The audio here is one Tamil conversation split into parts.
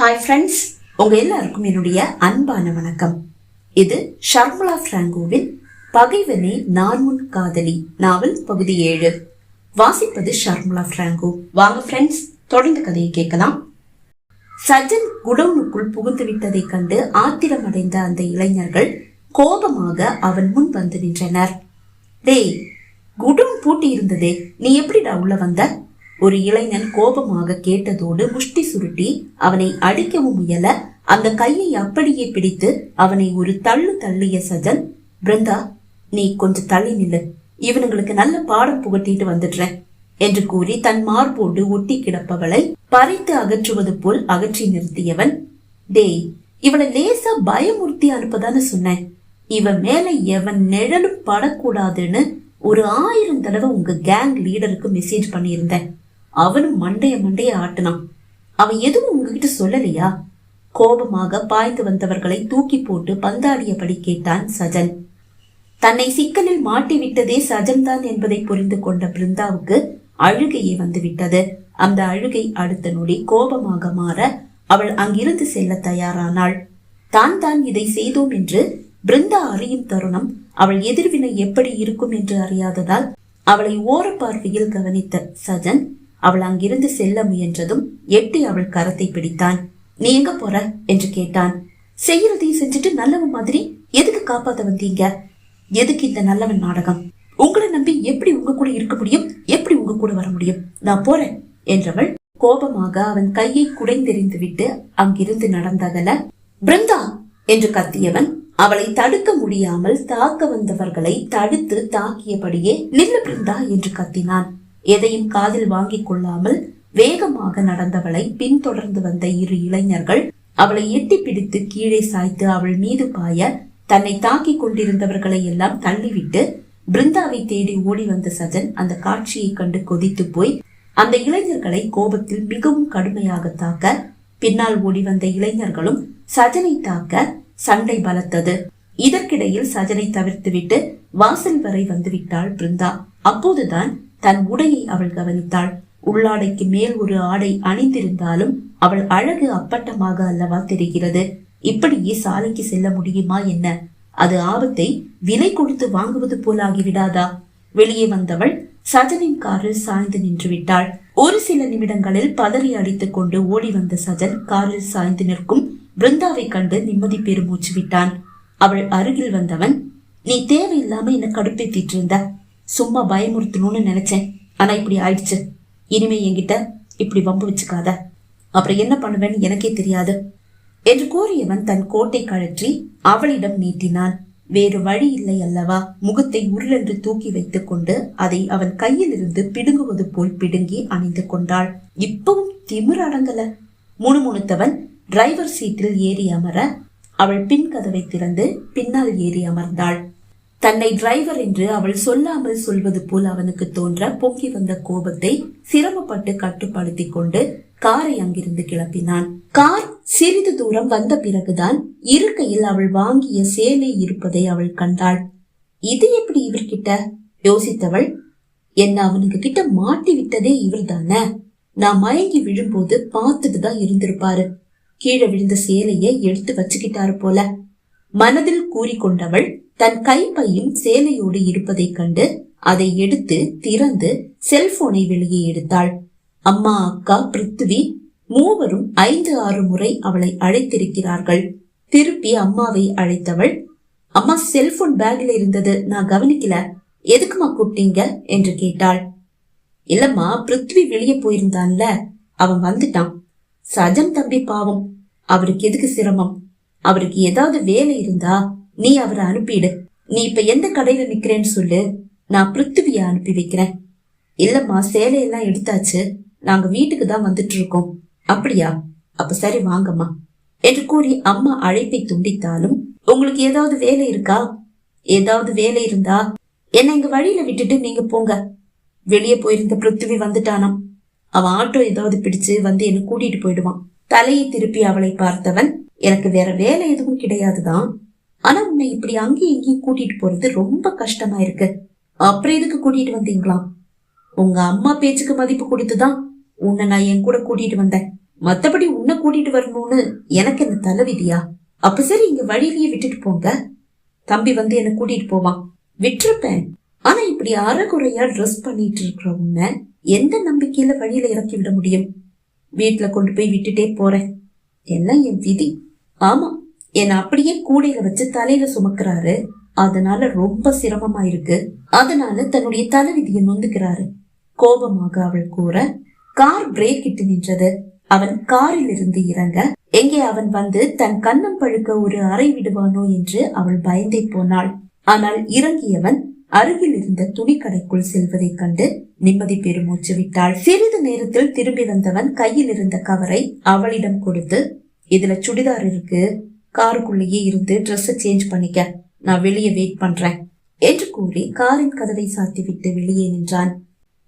ஹாய் ஃப்ரெண்ட்ஸ் உங்க எல்லாருக்கும் என்னுடைய அன்பான வணக்கம். இது ஷர்முலா பிராங்கோவின் பகைவனே நான் முன் காதலி நாவல் பகுதி ஏழு. வாசிப்பது ஷர்முலா பிராங்கோ. வாங்க ஃப்ரெண்ட்ஸ் தொடர்ந்து கதையை கேட்கலாம். சஜன் குடவுனுக்குள் புகுந்து விட்டதைக் கண்டு ஆத்திரமடைந்த அந்த இளைஞர்கள் கோபமாக அவன் முன் வந்து நின்றனர். டேய் குடவுன் பூட்டி இருந்ததே நீ எப்படிடா உள்ள வந்த? ஒரு இளைஞன் கோபமாக கேட்டதோடு முஷ்டி சுருட்டி அவனை அடிக்கவும் முயல அந்த கையை அப்படியே பிடித்து அவனை ஒரு தள்ளு தள்ளிய சஜன் பிருந்தா நீ கொஞ்சம் தள்ளி நில்லு. இவனுங்களுக்கு நல்ல பாடம் புகட்டிட்டு வந்துடுறேன் என்று கூறி தன் மார்போடு ஒட்டி கிடப்பவளை பறித்து அகற்றுவது போல் அகற்றி நிறுத்தியவன் டேய் இவளை லேசா பயமுறுத்தி அனுப்பதான்னு சொன்னேன் இவன் மேல எவன் நிழலும் படக்கூடாதுன்னு ஒரு ஆயிரம் தடவை உங்க கேங் லீடருக்கு மெசேஜ் பண்ணியிருந்தேன். அவனும் மண்டைய மண்டைய ஆட்டினான். அவன் எதுவும் உங்ககிட்ட சொல்லலையா? கோபமாக பாய்ந்து வந்தவர்களை தூக்கி போட்டு பந்தாடியபடி கேட்டான் சஜன். தன்னை சிக்கலில் மாட்டிவிட்டதே சஜன்தான் என்பதை புரிந்து கொண்ட பிருந்தாவுக்கு அழுகையே வந்துவிட்டது. அந்த அழுகை அடுத்த நொடி கோபமாக மாற அவள் அங்கிருந்து செல்ல தயாரானாள். தான் தான் இதை செய்தோம் என்று பிருந்தா அறியும் தருணம் அவள் எதிர்வினை எப்படி இருக்கும் என்று அறியாததால் அவளை ஓர பார்வையில் கவனித்த சஜன் அவள் அங்கிருந்து செல்ல முயன்றதும் எட்டி அவள் கரத்தை பிடித்தான். நீ எங்க போற? என்று கேட்டான். செய்யறதையும் செஞ்சுட்டு நல்லவன் மாதிரி எதுக்கு காப்பாத்த வந்தீங்க எதுக்கு இந்த நல்லவன் நாடகம்? உங்களை நம்பி எப்படி உங்க கூட இருக்க முடியும்? எப்படி உங்க கூட வர முடியும்? நான் போறேன் என்றவள் கோபமாக அவன் கையை குடைந்தெறிந்து விட்டு அங்கிருந்து நடந்தகல பிருந்தா! என்று கத்தியவன் அவளை தடுக்க முடியாமல் தாக்க வந்தவர்களை தடுத்து தாக்கியபடியே நில்லு பிருந்தா! என்று கத்தினான். எதையும் காதில் வாங்கிக் கொள்ளாமல் வேகமாக நடந்தவளை பின்தொடர்ந்து வந்த இரு இளைஞர்கள் அவளை எட்டி பிடித்து கீழே சாய்த்து அவள் மீது பாய தன்னை தாக்கிக் கொண்டிருந்தவர்களை எல்லாம் தள்ளிவிட்டு பிருந்தாவை தேடி ஓடி வந்த சஜன் அந்த காட்சியை கண்டு கொதித்து போய் அந்த இளைஞர்களை கோபத்தில் மிகவும் கடுமையாக தாக்க பின்னால் ஓடி வந்த இளைஞர்களும் சஜனை தாக்க சண்டை பலத்தது. இதற்கிடையில் சஜனை தவிர்த்துவிட்டு வாசல் வரை வந்துவிட்டாள் பிருந்தா. அப்போதுதான் தன் உடையை அவள் கவனித்தாள். உள்ளாடைக்கு மேல் ஒரு ஆடை அணிந்திருந்தாலும் அவள் அழகு அப்பட்டமாக அல்லவா தெரிகிறது. இப்படியே சாலைக்கு செல்ல முடியுமா என்ன? அது ஆபத்தை விலை கொடுத்து வாங்குவது போலாகிவிடாதா வெளியே வந்தவள் சஜனின் காரில் சாய்ந்து நின்று விட்டாள். ஒரு சில நிமிடங்களில் பதறி அடித்துக் கொண்டு ஓடி வந்த சஜன் காரில் சாய்ந்து நிற்கும் பிருந்தாவை கண்டு நிம்மதி பெருமூச்சு விட்டான். அவள் அருகில் வந்தவன் நீ தேவையில்லாம என்ன கடுப்பேத்திட்டு இருந்த. சும்மா பயமுறுத்தணும்னு நினைச்சேன். ஆனா இப்படி ஆயிடுச்சு. இனிமே என்கிட்ட இப்படி வம்பு வச்சுக்காத. அப்புறம் என்ன பண்ணுவேன்னு எனக்கே தெரியாது. என்று கூறியவன் தன் கோட்டை கழற்றி அவளிடம் நீட்டினான். வேறு வழி இல்லை அல்லவா? முகத்தை உருளென்று தூக்கி வைத்துக் கொண்டு அதை அவன் கையில் இருந்து பிடுங்குவது போல் பிடுங்கி அணிந்து கொண்டாள். இப்பவும் திமிர் அடங்கல. முணுமுணுத்தவன் டிரைவர் சீட்டில் ஏறி அமர அவள் பின் கதவை திறந்து பின்னால் ஏறி அமர்ந்தாள். தன்னை டிரைவர் என்று அவள் சொல்லாமல் சொல்வது போல் அவனுக்கு தோன்ற பொங்கி வந்த கோபத்தை சிரமப்பட்டு கட்டுப்படுத்தி கொண்டு காரை அங்கிருந்து கிளப்பினான். கார் சிறிது தூரம் வந்த பிறகுதான் இருக்கையில் அவள் வாங்கிய சேலை இருப்பதை அவள் கண்டாள். இது எப்படி இவர்கிட்ட? யோசித்தவள். என்ன அவனுக்கு கிட்ட மாட்டி விட்டதே இவர் தானே நான் மயங்கி விழும்போது பார்த்துட்டு தான் இருந்திருப்பாரு. கீழே விழுந்த சேலையை எடுத்து வச்சுக்கிட்டாரு போல. மனதில் கூறிக்கொண்டவள் தன் கைப்பையும் சேலையோடு இருப்பதைக் கண்டு அதை எடுத்து திறந்து செல்போனை வெளியே எடுத்தாள். அம்மா அக்கா பிருத்வி மூவரும் ஐந்து ஆறு முறை அவளை அழைத்திருக்கிறார்கள். திருப்பி அம்மாவை அழைத்தவள் அம்மா செல்போன் பேக்ல இருந்தது நான் கவனிக்கல. எதுக்குமா கூப்பிட்டீங்க? என்று கேட்டாள். இல்லம்மா பிருத்வி வெளியே போயிருந்தான்ல அவன் வந்துட்டான். சஜம் தம்பி பாவம். அவருக்கு எதுக்கு சிரமம்? அவருக்கு ஏதாவது வேலை இருந்தா நீ அவரை அனுப்பிடு. நீ இப்ப எந்த கடையில நிக்கிறேன்னு சொல்லு. நான் பிருத்திவிய அனுப்பி வைக்கிறேன். இல்லம்மா சேலையெல்லாம் எடுத்தாச்சு. நாங்க வீட்டுக்கு தான் வந்துட்டு இருக்கோம் அப்படியா? அப்ப சரி வாங்கம்மா. என்று கூறி அம்மா அழைப்பை துண்டித்தாலும் உங்களுக்கு ஏதாவது வேலை இருக்கா? ஏதாவது வேலை இருந்தா என்ன இங்க வழியில விட்டுட்டு நீங்க போங்க. வெளியே போயிருந்த பிருத்திவி வந்துட்டானாம். அவன் ஆட்டோ ஏதாவது பிடிச்சு வந்து என்ன கூட்டிட்டு போயிடுவான். தலையை திருப்பி அவளை பார்த்தவன் எனக்கு வேற வேலை எதுவும் கிடையாது தான் ஆனா உன்னை இப்படி அங்கேயும் இங்கேயும் கூட்டிட்டு போறது ரொம்ப கஷ்டமா இருக்கு. அப்புறம் எதுக்கு கூட்டிட்டு வந்தீங்களாம் உங்க அம்மா பேச்சுக்கு மதிப்பு கொடுத்துதான் உன்னை நான் என் கூட கூட்டிட்டு வந்தேன். மத்தபடி உன்னை கூட்டிட்டு வரணும்னு எனக்கு என்ன தலைவிதியா? அப்ப சரி இங்க வழியிலேயே விட்டுட்டு போங்க. தம்பி வந்து என்ன கூட்டிட்டு போவான். விட்டுருப்பேன். ஆனா இப்படி அறகுறையா ட்ரெஸ் பண்ணிட்டு இருக்கிற உன்னை எந்த நம்பிக்கையில வழியில இறக்கி விட முடியும்? வீட்டுல கொண்டு போய் விட்டுட்டே போறேன். எல்லாம் என் விதி. ஆமா என்ன அப்படியே கூடையில வச்சு தலையில சுமக்கிறாரு. அதனால ரொம்ப சிரமமா இருக்கு. அதனால தன்னுடைய தலைவிதியை நொந்துக்கிறாரு. கோபமாக அவள் கூற கார் பிரேக் இட்டு நின்றது. அவன் காரில் இருந்து இறங்க. எங்கே அவன் வந்து தன் கண்ணம் பழுக்க ஒரு அறை விடுவானோ என்று அவள் பயந்தே போனாள். ஆனால் இறங்கியவன் அருகில் இருந்த துணிக்கடைக்குள் செல்வதைக் கண்டு நிம்மதி பெருமூச்சு விட்டாள். சிறிது நேரத்தில் திரும்பி வந்தவன் கையில் இருந்த கவரை அவளிடம் கொடுத்து இதுல சுடிதார் இருக்கு. காருக்குள்ளேயே இருந்து ட்ரெஸ் சேஞ்ச் பண்ணிக்க. நான் வெளியே வெயிட் பண்றேன். என்று கூறி காரின் கதவை சாத்திவிட்டு வெளியே நின்றான்.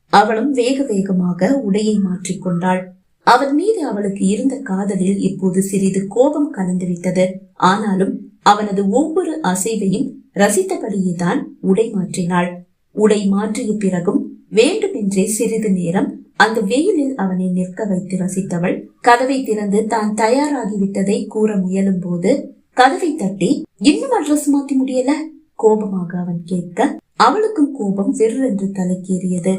அவளும் வேக வேகமாக உடையை மாற்றிக்கொண்டாள் அவன் மீது அவளுக்கு இருந்த காதலில் இப்போது சிறிது கோபம் கலந்துவிட்டது ஆனாலும் அவனது ஒவ்வொரு அசைவையும் ரசித்தபடியே தான் உடை மாற்றினாள். உடை மாற்றிய பிறகும் வேண்டுமென்றே சிறிது நேரம் அந்த வெயிலில் அவனை நிற்க வைத்து ரசித்தவள் கதவை திறந்து தான் தயாராகிவிட்டதை கூற முயலும் போது கதவை தட்டி இன்னும் அட்ரஸ் மாத்தி முடியல? கோபமாக அவன் கேட்க அவளுக்கும் கோபம் வெறென்று தலைக்கேறியது.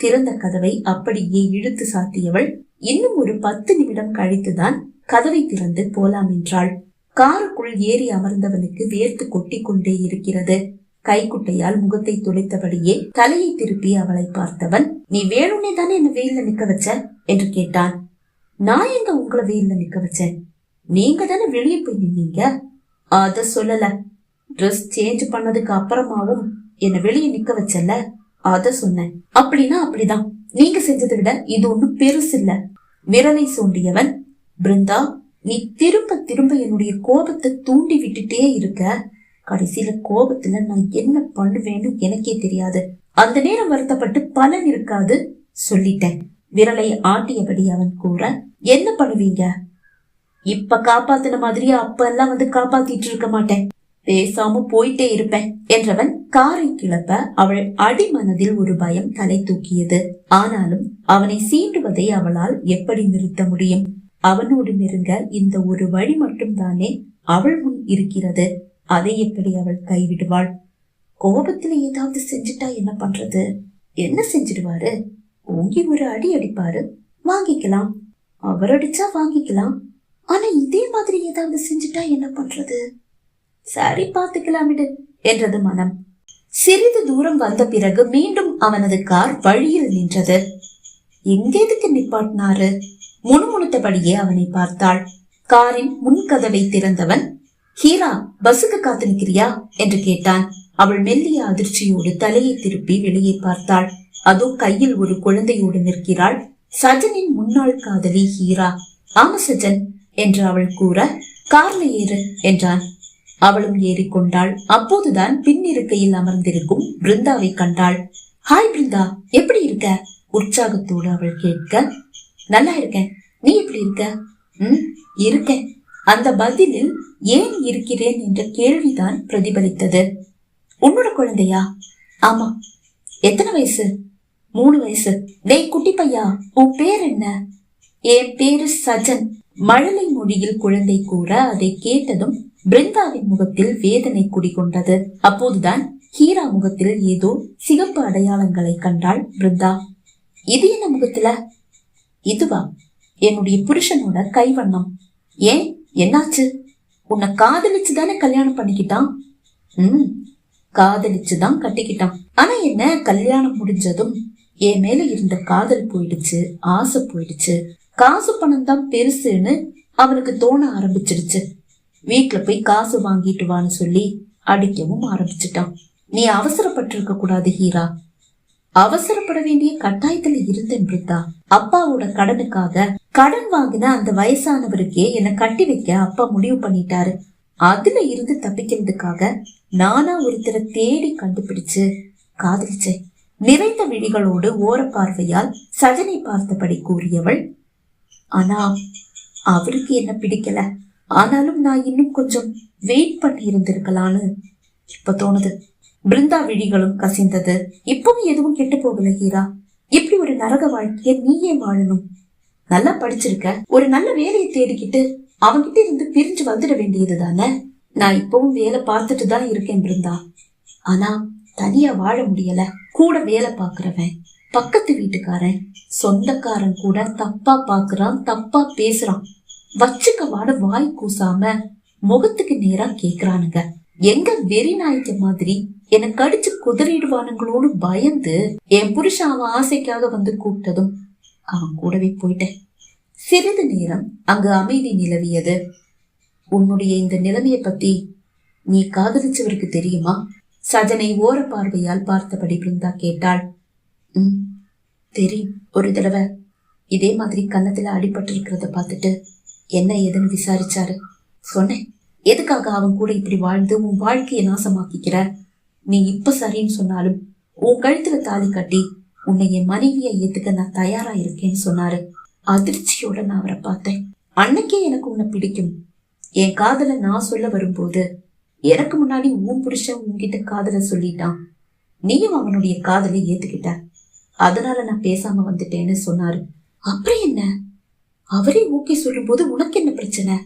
திறந்த கதவை அப்படியே இழுத்து சாத்தியவள் இன்னும் ஒரு பத்து நிமிடம் கழித்துதான் கதவை திறந்து போலாம் என்றாள். காருக்குள் ஏறி அமர்ந்தவனுக்கு வேர்த்து கொட்டி கொண்டே இருக்கிறது. கைக்குட்டையால் முகத்தை துளைத்தபடியே தலையை திருப்பி அவளை பார்த்தவன் நீ வேணும்னே தானே என்ன வெயில்ல நிக்க வச்ச? என்று கேட்டான். நான் எங்க உங்களை வெயில்ல நிக்க வச்சேன் நீங்க தானே வெளியே போய் நின்னீங்க? அத சொல்லல. ட்ரெஸ் சேஞ்ச் பண்ணதுக்கு அப்புறமாவும் என்ன வெளியே நிக்க வச்சல அத சொன்னேன். அப்படின்னா அப்படிதான். நீங்க செஞ்சதை விட இது ஒண்ணும் பெருசு இல்ல. விரலை சூண்டியவன் பிருந்தா நீ திரும்ப திரும்ப என்னுடைய கோபத்தை தூண்டி விட்டுட்டே இருக்க. கடைசியில கோபத்துல நான் என்ன பண்ணுவேன்னு எனக்கே தெரியாது. அந்த நேரம் வருத்தப்பட்டு பலன் இருக்காது சொல்லிட்டேன். விரலை ஆட்டியபடி அவன் கூற என்ன பண்ணுவீங்க? இப்ப காப்பாத்தின மாதிரியே அப்ப எல்லாம் வந்து காப்பாத்திட்டு இருக்க மாட்டேன். பேசாம போயிட்டே இருப்பேன் என்றவன் காரை கிளப்ப அவள் அடிமனதில் ஒரு பயம் தலை தூக்கியது. ஆனாலும் அவனை சீண்டுவதை அவளால் எப்படி நிறுத்த முடியும்? அவனோடு நெருங்க இந்த ஒரு வழி மட்டும்தானே அவள் முன் இருக்கிறது? அதை எப்படி அவள் கைவிடுவாள்? கோபத்துல ஏதாவது செஞ்சுட்டா என்ன பண்றது? என்ன செஞ்சிடுவாரு? ஓங்கி ஒரு அடி அடிப்பாரு. வாங்கிக்கலாம். அவர் அடிச்சா வாங்கிக்கலாம். ஆனா இதே மாதிரி ஏதாவது செஞ்சுட்டா என்ன பண்றது? சரி பார்த்துக்கலாம் விடு என்றது மனம். சிறிது தூரம் வந்த பிறகு மீண்டும் அவனது கார் வழியில் நின்றது. எங்கேதுக்கு நிப்பாட்டினாரு? முணுமுணுத்தபடியே அவனை பார்த்தாள். காரின் முன்கதவை திறந்தவன் ஹீரா பஸ்ஸுக்கு காத்து நிற்கிறியா என்று கேட்டான். அவள் மெல்லிய அதிர்ச்சியோடு தலையை திருப்பி வெளியே பார்த்தாள். அதோ கையில் ஒரு குழந்தையோடு நிற்கிறாள். சஜனின் முன்னாள் காதலி ஹீரா. ஆமா சஜன் என்று அவள் கூற கார்ல ஏறு என்றான். அவளும் ஏறிக்கொண்டாள். அப்போதுதான் பின் இருக்கையில் அமர்ந்திருக்கும் பிருந்தாவை கண்டாள். ஹாய் பிருந்தா எப்படி இருக்க? உற்சாகத்தோடு அவள் கேட்க நல்லா இருக்கேன். நீ எப்படி இருக்க? ம் இருக்கேன். அந்த பதிலில் ஏன் இருக்கிறேன் என்ற கேள்விதான் பிரதிபலித்தது. உன்னோட குழந்தையா? ஆமா. எத்தனை வயசு? மூணு வயசு. டேய் குட்டி பையா உன் பேர் என்ன? என் பேரு சஜன். மழலை மொழியில் குழந்தை கூற அதை கேட்டதும் பிருந்தாவின் முகத்தில் வேதனை குடிகொண்டது. அப்போதுதான் ஹீரா முகத்தில் ஏதோ சிகப்பு அடையாளங்களை கண்டாள் பிருந்தா. இது என்ன முகத்துல? இதுவா? என்னுடைய புருஷனோட கைவண்ணம். ஏன்? என்னாச்சு? உன்னை காதலிச்சு தானே கல்யாணம் பண்ணிக்கிட்டான்? ம் காதலிச்சு தான் கட்டிக்கிட்டான். ஆனா என்ன கல்யாணம் முடிஞ்சதும் என் மேல இருந்த காதல் போயிடுச்சு ஆசை போயிடுச்சு. காசு பணம் தான் பெருசுன்னு அவனுக்கு தோண ஆரம்பிச்சிடுச்சு. வீட்டுல போய் காசு வாங்கிட்டு வான்னு சொல்லி அடிக்கவும் ஆரம்பிச்சிட்டான். நீ அவசரப்பட்டிருக்க கூடாது ஹீரா. அவசரப்பட வேண்டிய கட்டாயத்துல இருந்தேன் பிருத்தா. அப்பாவோட கடனுக்காக கடன் வாங்கின அந்த வயசானவருக்கே என்னை கட்டி வைக்க அப்பா முடிவு பண்ணிட்டாரு. அதுல இருந்து தப்பிக்கிறதுக்காக நானா ஒருத்தரை தேடி கண்டுபிடிச்சு காதலிச்சேன் நிறைந்த விழிகளோடு ஓர பார்வையால் சஜனை பார்த்தபடி கூறியவள் ஆனா அவருக்கு என்ன பிடிக்கல? ஆனாலும் நான் இன்னும் கொஞ்சம் வெயிட் பண்ணி இருந்திருக்கலான்னு இப்ப தோணுது. பிருந்தா விழிகளும் கசிந்தது. இப்பவும் எதுவும் கெட்டு போகல ஹீரா. இப்படி ஒரு நரக வாழ்க்கைய நீயே வாழணும். நல்லா படிச்சிருக்க. ஒரு நல்ல வேலையை தேடிக்கிட்டு அவன்கிட்ட இருந்து பிரிஞ்சு வந்துட வேண்டியது தானே? நான் இப்பவும் வேலை பார்த்துட்டு தான் இருக்கேன் பிருந்தா. ஆனா தனியா வாழ முடியல. கூட வேலை பாக்குறவன் பக்கத்து வீட்டுக்காரன். சொந்தக்காரன் கூட தப்பா பாக்குறான் தப்பா பேசுறான். வச்சுக்கவாட வாய் கூசாம முகத்துக்கு நேரா கேக்குறானுங்க. எங்க வெறி நாய்க்கு மாதிரி என்னை கடிச்சு குதறிடுவானுங்களோன்னு பயந்து என் புருஷன் அவன் ஆசைக்காக வந்து கூப்பிட்டதும் அவன் கூடவே போயிட்டேன். சிறிது நேரம் அங்கு அமைதி நிலவியது. உன்னுடைய இந்த நிலைமையை பத்தி நீ காதலிச்சவருக்கு தெரியுமா? சஜனை ஓர பார்வையால் பார்த்தபடி பிருந்தா கேட்டாள். ம் தெரியும். ஒரு தடவை இதே மாதிரி கன்னத்துல அடிபட்டு இருக்கிறத பார்த்துட்டு என்ன ஏதுன்னு விசாரிச்சாரு. சொன்னேன். எதுக்காக அவன் கூட இப்படி வாழ்ந்து உன் வாழ்க்கையை நாசமாக்கிக்கிற? நீ இப்ப சரின்னு சொன்னாலும் உன் கழுத்துல தாலி கட்டி உன்னை என் மனைவியை ஏத்துக்க நான் தயாரா இருக்கேன்னு சொன்னாரு. அதிர்ச்சியோட நான் அவரை பார்த்தேன். அன்னைக்கே எனக்கு உன்னை பிடிக்கும். என் காதலை நான் சொல்ல வரும்போது எனக்கு முன்னாடி உன் புருஷன் உன்கிட்ட காதலை சொல்லிட்டான். நீயும் அவனுடைய காதலை ஏத்துக்கிட்ட. அதனால நான் பேசாம வந்துட்டேன்னு சொன்னாரு. அப்புறம் என்ன? அவரே ஓகே சொல்லும்போது உனக்கு என்ன பிரச்சனை?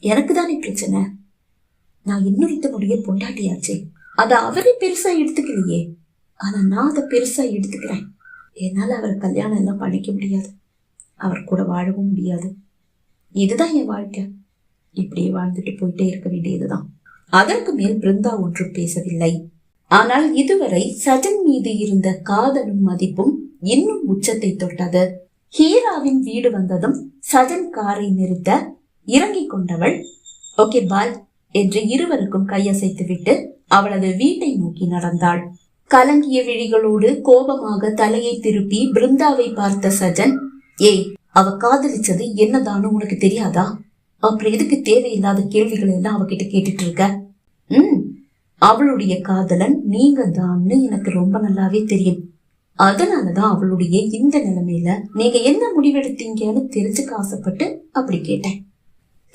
எனக்கு தானே பிரச்சனை? நான் இன்னொருத்தனுடைய பொண்டாட்டியாச்சே. அதை அவரே பெருசா எடுத்துக்கலையே. ஆனா நான் அதை பெருசா எடுத்துக்கிறேன். என்னால அவர் கல்யாணம் எல்லாம் பண்ணிக்க முடியாது. அவர் கூட வாழவும் முடியாது. இதுதான் என் வாழ்க்கை. இப்படியே வாழ்ந்துட்டு போயிட்டே இருக்க வேண்டியதுதான். அதற்கு மேல் பிருந்தா ஒன்றும் பேசவில்லை. ஆனால் இதுவரை சஜன் மீது இருந்த காதலும் மதிப்பும் இன்னும் உச்சத்தை தொட்டது. ஹீராவின் வீடு வந்ததும் சஜன் காரை நிறுத்த இறங்கிக் கொண்டவள் ஓகே பாய் என்று இருவருக்கும் கையசைத்துவிட்டு அவளது வீட்டை நோக்கி நடந்தாள். கலங்கிய விழிகளோடு கோபமாக தலையை திருப்பி பிருந்தாவை பார்த்த சஜன் ஏய் அவ காதலிச்சது என்னதான்னு உனக்கு தெரியாதா? அப்புறம் எதுக்கு தேவையில்லாத கேள்விகள் எல்லாம் அவகிட்ட கேட்டுட்டு இருக்க? ம் அவளுடைய காதலன் நீங்க தான்னு எனக்கு ரொம்ப நல்லாவே தெரியும். அதனாலதான் அவளுடைய இந்த நிலைமையில நீங்க என்ன முடிவெடுத்தீங்கன்னு தெரிஞ்சுக்க ஆசைப்பட்டு அப்படி கேட்டேன்.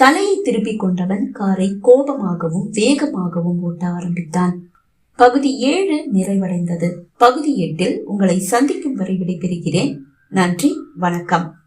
தலையை திருப்பிக் கொண்டவன் காரை கோபமாகவும் வேகமாகவும் ஓட்ட ஆரம்பித்தான். பகுதி ஏழு நிறைவடைந்தது. பகுதி எட்டில் உங்களை சந்திக்கும் வரை விடைபெறுகிறேன். நன்றி வணக்கம்.